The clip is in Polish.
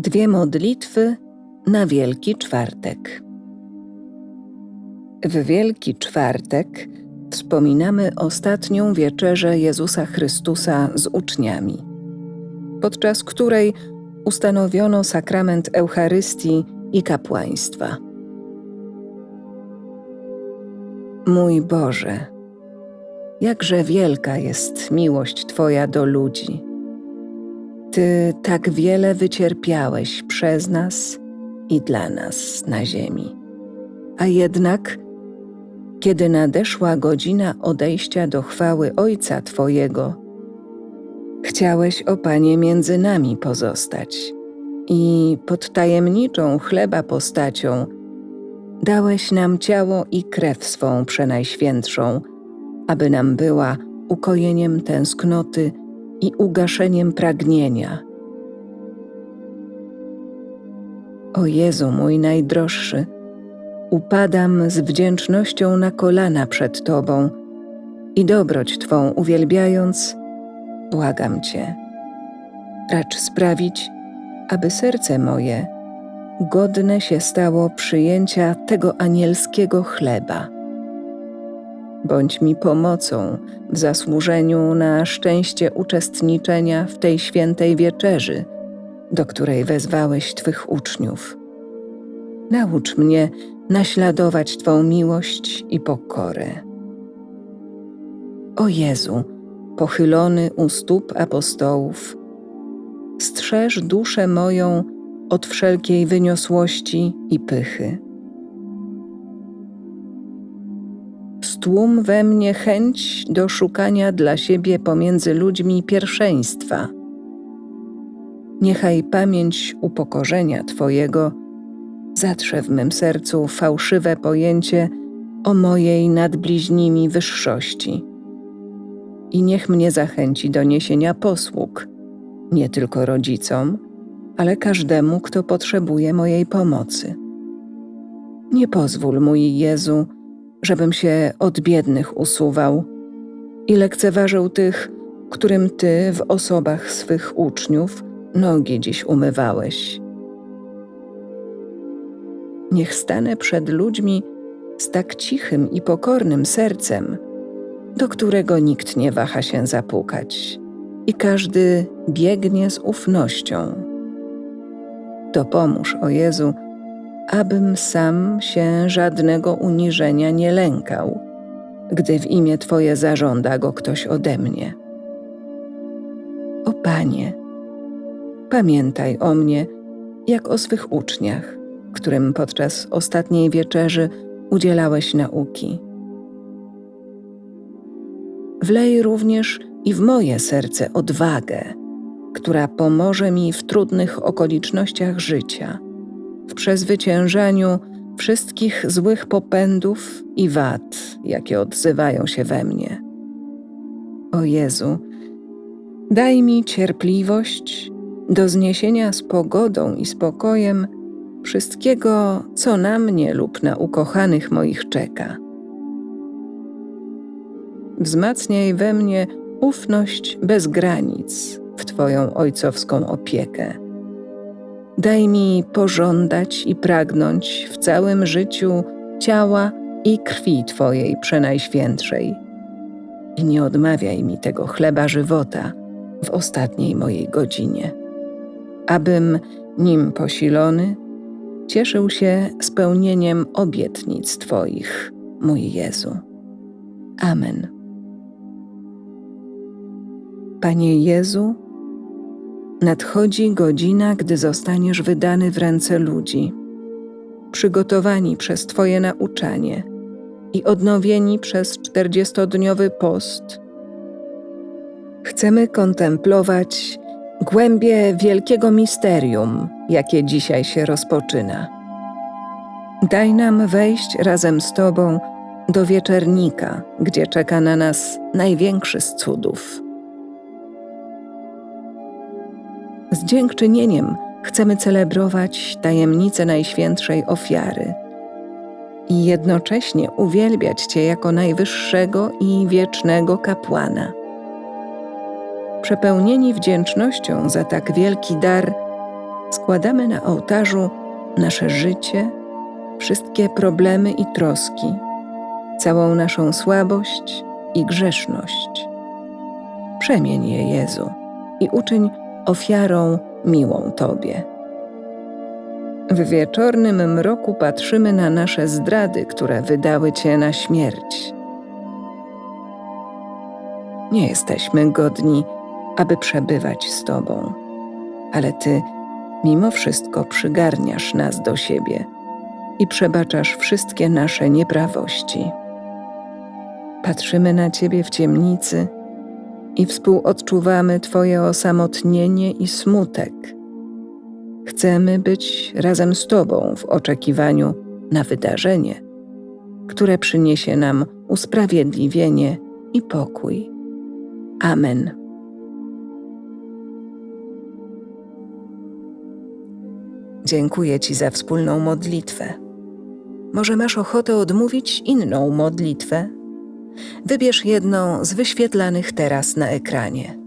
Dwie modlitwy na Wielki Czwartek. W Wielki Czwartek wspominamy ostatnią wieczerzę Jezusa Chrystusa z uczniami, podczas której ustanowiono sakrament Eucharystii i kapłaństwa. Mój Boże, jakże wielka jest miłość Twoja do ludzi ty tak wiele wycierpiałeś przez nas i dla nas na ziemi. A jednak, kiedy nadeszła godzina odejścia do chwały Ojca Twojego, chciałeś, o Panie, między nami pozostać i pod tajemniczą chleba postacią dałeś nam ciało i krew swą przenajświętszą, aby nam była ukojeniem tęsknoty i ugaszeniem pragnienia. O Jezu mój najdroższy, upadam z wdzięcznością na kolana przed Tobą i dobroć Twą uwielbiając, błagam Cię, racz sprawić, aby serce moje godne się stało przyjęcia tego anielskiego chleba bądź mi pomocą w zasłużeniu na szczęście uczestniczenia w tej świętej wieczerzy, do której wezwałeś Twych uczniów. Naucz mnie naśladować Twą miłość i pokorę. O Jezu, pochylony u stóp apostołów, strzeż duszę moją od wszelkiej wyniosłości i pychy stłum we mnie chęć do szukania dla siebie pomiędzy ludźmi pierwszeństwa. Niechaj pamięć upokorzenia Twojego zatrze w mym sercu fałszywe pojęcie o mojej nad bliźnimi wyższości. I niech mnie zachęci do niesienia posług, nie tylko rodzicom, ale każdemu, kto potrzebuje mojej pomocy. Nie pozwól, mój Jezu, żebym się od biednych usuwał i lekceważył tych, którym Ty w osobach swych uczniów nogi dziś umywałeś. Niech stanę przed ludźmi z tak cichym i pokornym sercem, do którego nikt nie waha się zapukać i każdy biegnie z ufnością. Dopomóż, o Jezu, abym sam się żadnego uniżenia nie lękał, gdy w imię Twoje zażąda go ktoś ode mnie. O Panie, pamiętaj o mnie jak o swych uczniach, którym podczas ostatniej wieczerzy udzielałeś nauki. Wlej również i w moje serce odwagę, która pomoże mi w trudnych okolicznościach życia – w przezwyciężaniu wszystkich złych popędów i wad, jakie odzywają się we mnie. O Jezu, daj mi cierpliwość do zniesienia z pogodą i spokojem wszystkiego, co na mnie lub na ukochanych moich czeka. Wzmacniaj we mnie ufność bez granic w Twoją ojcowską opiekę Daj mi pożądać i pragnąć w całym życiu ciała i krwi Twojej przenajświętszej. I nie odmawiaj mi tego chleba żywota w ostatniej mojej godzinie, abym nim posilony cieszył się spełnieniem obietnic Twoich, mój Jezu. Amen. Panie Jezu, Nadchodzi godzina, gdy zostaniesz wydany w ręce ludzi, przygotowani przez Twoje nauczanie i odnowieni przez czterdziestodniowy post. Chcemy kontemplować głębie wielkiego misterium, jakie dzisiaj się rozpoczyna. Daj nam wejść razem z Tobą do wieczernika, gdzie czeka na nas największy z cudów Z dziękczynieniem chcemy celebrować tajemnicę Najświętszej Ofiary i jednocześnie uwielbiać Cię jako najwyższego i wiecznego kapłana. Przepełnieni wdzięcznością za tak wielki dar, składamy na ołtarzu nasze życie, wszystkie problemy i troski, całą naszą słabość i grzeszność. Przemień je, Jezu, i uczyń ofiarą miłą Tobie. W wieczornym mroku patrzymy na nasze zdrady, które wydały Cię na śmierć. Nie jesteśmy godni, aby przebywać z Tobą, ale Ty mimo wszystko przygarniasz nas do siebie i przebaczasz wszystkie nasze nieprawości. Patrzymy na Ciebie w ciemnicy i współodczuwamy Twoje osamotnienie i smutek. Chcemy być razem z Tobą w oczekiwaniu na wydarzenie, które przyniesie nam usprawiedliwienie i pokój. Amen. Dziękuję Ci za wspólną modlitwę. Może masz ochotę odmówić inną modlitwę? Wybierz jedną z wyświetlanych teraz na ekranie.